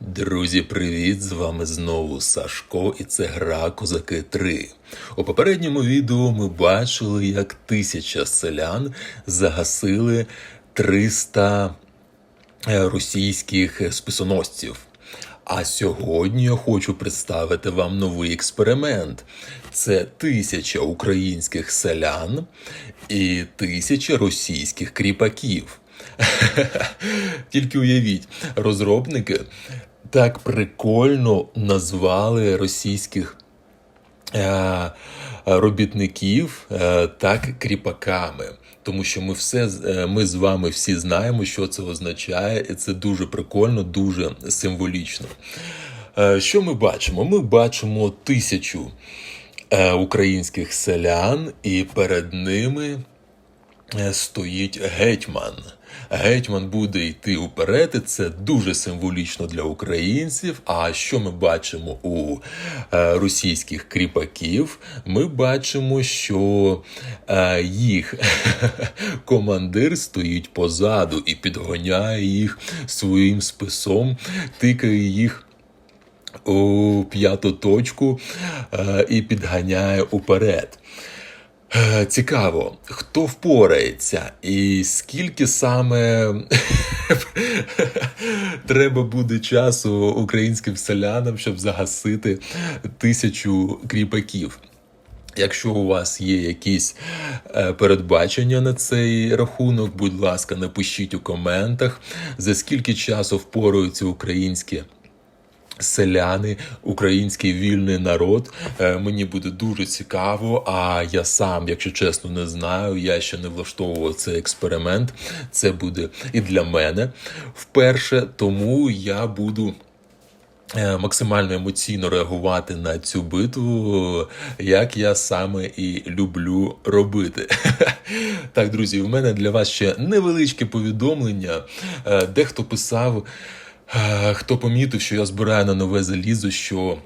Друзі, привіт! З вами знову Сашко, і це гра Козаки 3. У попередньому відео ми бачили, як тисяча селян загасили 300 е, російських списоносців. А сьогодні я хочу представити вам новий експеримент. Це тисяча українських селян і тисяча російських кріпаків. Тільки уявіть, розробники так прикольно назвали російських е, робітників е, так кріпаками. Тому що ми все е, ми з вами всі знаємо, що це означає, і це дуже прикольно, дуже символічно. Е, Що ми бачимо? Ми бачимо тисячу е, українських селян, і перед ними стоїть гетьман. Гетьман буде йти уперед, і це дуже символічно для українців. А що ми бачимо у е, російських кріпаків? Ми бачимо, що е, їх командир стоїть позаду і підгоняє їх своїм списом, тикає їх. У п'яту точку е, і підганяє уперед. Е, Цікаво, хто впорається, і скільки саме треба буде часу українським селянам, щоб загасити тисячу кріпаків. Якщо у вас є якісь е, передбачення на цей рахунок, будь ласка, напишіть у коментах, за скільки часу впораються українські селяни, український вільний народ. Е, Мені буде дуже цікаво. А я сам, якщо чесно, не знаю. Я ще не влаштовував цей експеримент. Це буде і для мене вперше, тому я буду. е, Максимально емоційно реагувати на цю битву, як я саме і люблю робити. Так, друзі, в мене для вас ще невеличке повідомлення. Е, Дехто писав, хто помітив, що я збираю на нове залізо, що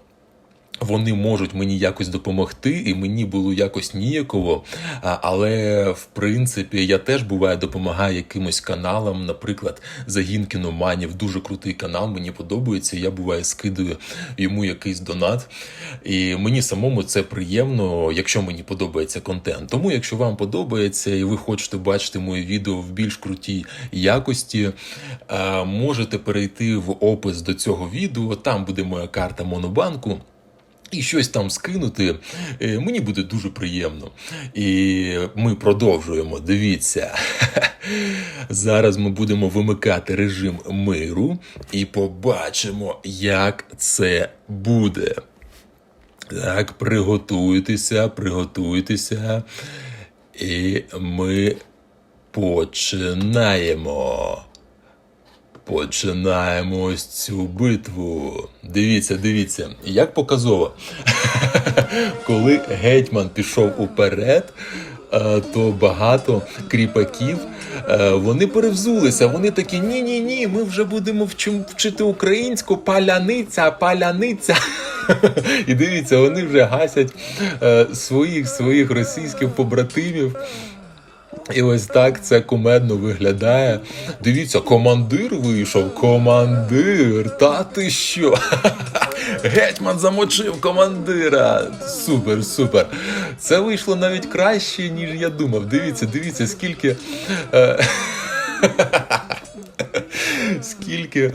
вони можуть мені якось допомогти, і мені було якось ніяково. Але в принципі я теж буває допомагаю якимось каналам, наприклад, загін кіноманів, дуже крутий канал, мені подобається. Я буває скидаю йому якийсь донат. І мені самому це приємно, якщо мені подобається контент. Тому, якщо вам подобається і ви хочете бачити моє відео в більш крутій якості, можете перейти в опис до цього відео. Там буде моя карта Монобанку. І щось там скинути, е, мені буде дуже приємно. І ми продовжуємо. Дивіться. Зараз ми будемо вимикати режим миру і побачимо, як це буде. Так, приготуйтеся, приготуйтеся. І ми починаємо. Починаємо ось цю битву. Дивіться, дивіться, як показово. Коли гетьман пішов уперед, е, то багато кріпаків е, вони перевзулися. Вони такі: ні, ні, ні, ми вже будемо вчити українську паляниця, паляниця. І дивіться, вони вже гасять е, своїх своїх російських побратимів. І ось так це кумедно виглядає. Дивіться, командир вийшов. Командир. Та ти що? Гетьман замочив командира. Супер, супер. Це вийшло навіть краще, ніж я думав. Дивіться, дивіться, скільки. е, Скільки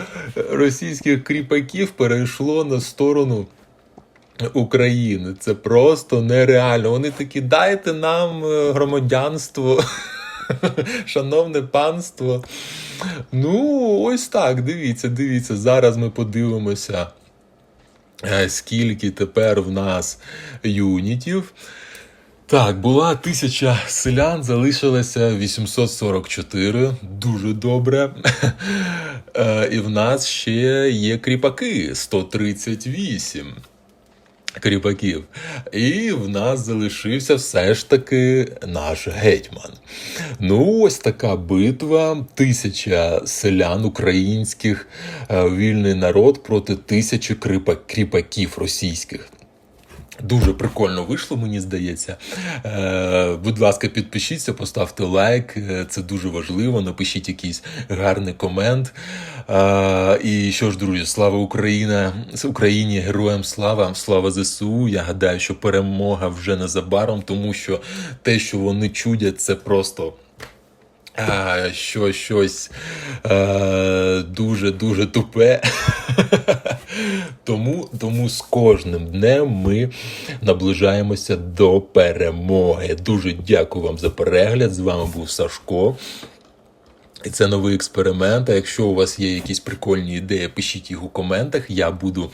російських кріпаків перейшло на сторону України. Це просто нереально. Вони такі, дайте нам е, громадянство, шановне панство. Ну, ось так. Дивіться, дивіться. Зараз ми подивимося, е, скільки тепер в нас юнітів. Так, була тисяча селян, залишилося 844. Дуже добре. Е, І в нас ще є кріпаки 138 кріпаків. І в нас залишився все ж таки наш гетьман. Ну, ось така битва. Тисяча селян українських, е, вільний народ проти тисячі кріпаків російських. Дуже прикольно вийшло, мені здається. Е, будь ласка, підпишіться, поставте лайк. Е, Це дуже важливо. Напишіть якийсь гарний комент. Е, і що ж, друзі, слава Україна! Україні, героям слава, слава ЗСУ. Я гадаю, що перемога вже незабаром, тому що те, що вони чудять, це просто. А, що щось е, дуже дуже тупе. тому, тому з кожним днем ми наближаємося до перемоги. Дуже дякую вам за перегляд. З вами був Сашко. І це новий експеримент. А якщо у вас є якісь прикольні ідеї, пишіть їх у коментах. Я буду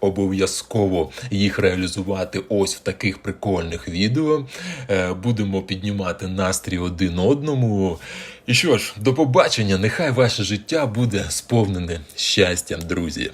обов'язково їх реалізувати ось в таких прикольних відео. Е, Будемо піднімати настрій один одному. І що ж, до побачення! Нехай ваше життя буде сповнене щастям, друзі.